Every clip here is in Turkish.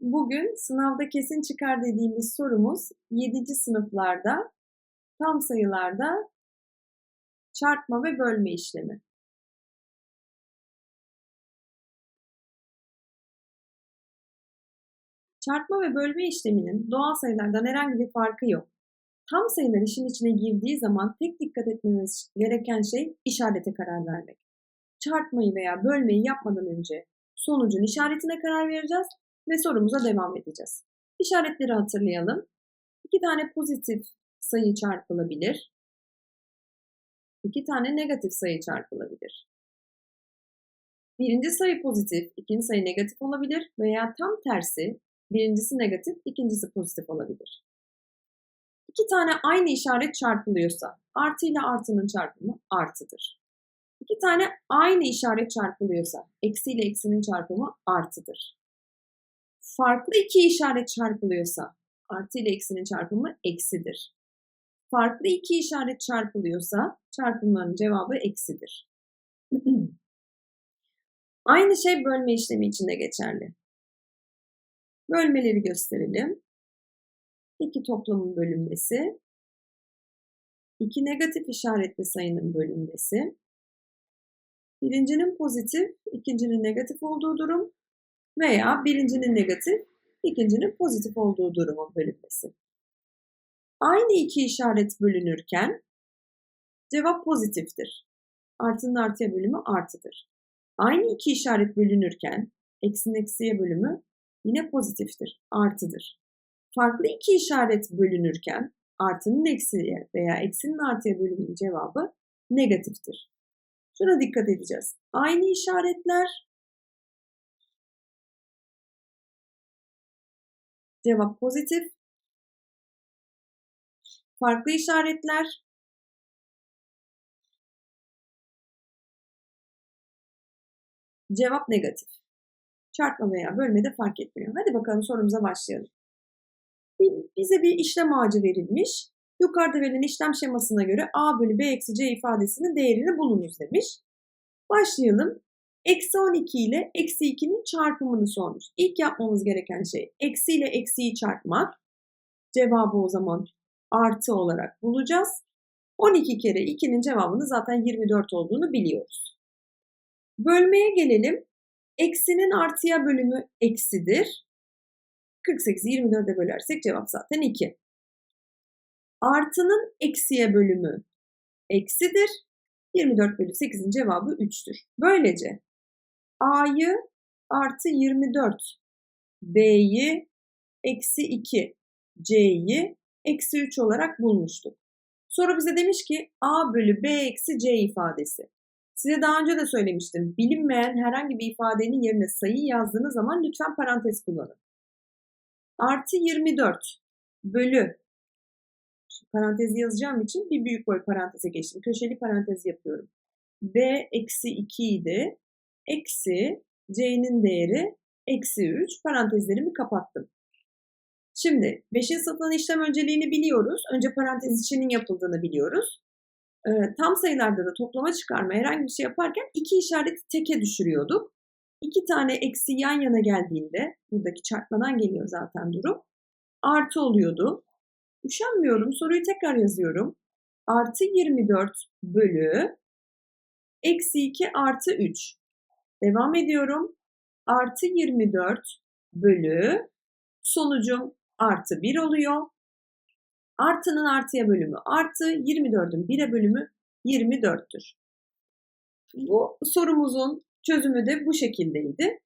Bugün sınavda kesin çıkar dediğimiz sorumuz 7. sınıflarda tam sayılarda çarpma ve bölme işlemi. Çarpma ve bölme işleminin doğal sayılardan herhangi bir farkı yok. Tam sayılar işin içine girdiği zaman tek dikkat etmemiz gereken şey işarete karar vermek. Çarpmayı veya bölmeyi yapmadan önce sonucun işaretine karar vereceğiz ve sorumuza devam edeceğiz. İşaretleri hatırlayalım. İki tane pozitif sayı çarpılabilir. İki tane negatif sayı çarpılabilir. Birinci sayı pozitif, ikinci sayı negatif olabilir veya tam tersi birincisi negatif, ikincisi pozitif olabilir. İki tane aynı işaret çarpılıyorsa artı ile artının çarpımı artıdır. İki tane aynı işaret çarpılıyorsa eksi ile eksinin çarpımı artıdır farklı iki işaret çarpılıyorsa artı ile eksinin çarpımı eksidir. Farklı iki işaret çarpılıyorsa çarpımların cevabı eksidir. Aynı şey bölme işlemi için de geçerli. Bölmeleri gösterelim. İki toplamın bölünmesi, iki negatif işaretli sayının bölünmesi, birincinin pozitif, ikincinin negatif olduğu durum veya birincinin negatif, ikincinin pozitif olduğu durumun bölünmesi. Aynı iki işaret bölünürken cevap pozitiftir. Artının artıya bölümü artıdır. Aynı iki işaret bölünürken eksinin eksiye bölümü yine pozitiftir, artıdır. Farklı iki işaret bölünürken artının eksiye veya eksinin artıya bölümünün cevabı negatiftir. Şuna dikkat edeceğiz. Aynı işaretler Cevap pozitif. Farklı işaretler. Cevap negatif. Çarpma veya bölmede fark etmiyor. Hadi bakalım sorumuza başlayalım. Bize bir işlem ağacı verilmiş. Yukarıda verilen işlem şemasına göre a bölü b eksi c ifadesinin değerini bulunuz demiş. Başlayalım. Eksi 12 ile eksi 2'nin çarpımını sormuş. İlk yapmamız gereken şey eksi ile eksiyi çarpmak. Cevabı o zaman artı olarak bulacağız. 12 kere 2'nin cevabını zaten 24 olduğunu biliyoruz. Bölmeye gelelim. Eksinin artıya bölümü eksidir. 48'i 24'e bölersek cevap zaten 2. Artının eksiye bölümü eksidir. 24 bölü 8'in cevabı 3'tür. Böylece A'yı artı 24, B'yi eksi 2, C'yi eksi 3 olarak bulmuştuk. Soru bize demiş ki A bölü B eksi C ifadesi. Size daha önce de söylemiştim. Bilinmeyen herhangi bir ifadenin yerine sayı yazdığınız zaman lütfen parantez kullanın. Artı 24 bölü parantezi yazacağım için bir büyük boy paranteze geçtim. Köşeli parantez yapıyorum. B eksi 2 idi eksi c'nin değeri eksi 3 parantezlerimi kapattım. Şimdi 5. sınıfın işlem önceliğini biliyoruz. Önce parantez içinin yapıldığını biliyoruz. Ee, tam sayılarda da toplama çıkarma herhangi bir şey yaparken iki işareti teke düşürüyorduk. İki tane eksi yan yana geldiğinde buradaki çarpmadan geliyor zaten durum. Artı oluyordu. Üşenmiyorum soruyu tekrar yazıyorum. Artı 24 bölü eksi 2 artı 3. Devam ediyorum. Artı 24 bölü sonucum artı 1 oluyor. Artının artıya bölümü artı 24'ün 1'e bölümü 24'tür. Bu sorumuzun çözümü de bu şekildeydi.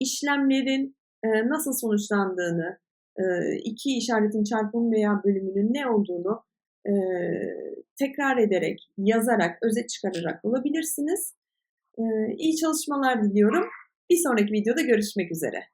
İşlemlerin e, nasıl sonuçlandığını, e, iki işaretin çarpımı veya bölümünün ne olduğunu e, tekrar ederek, yazarak, özet çıkararak bulabilirsiniz. İyi çalışmalar diliyorum. Bir sonraki videoda görüşmek üzere.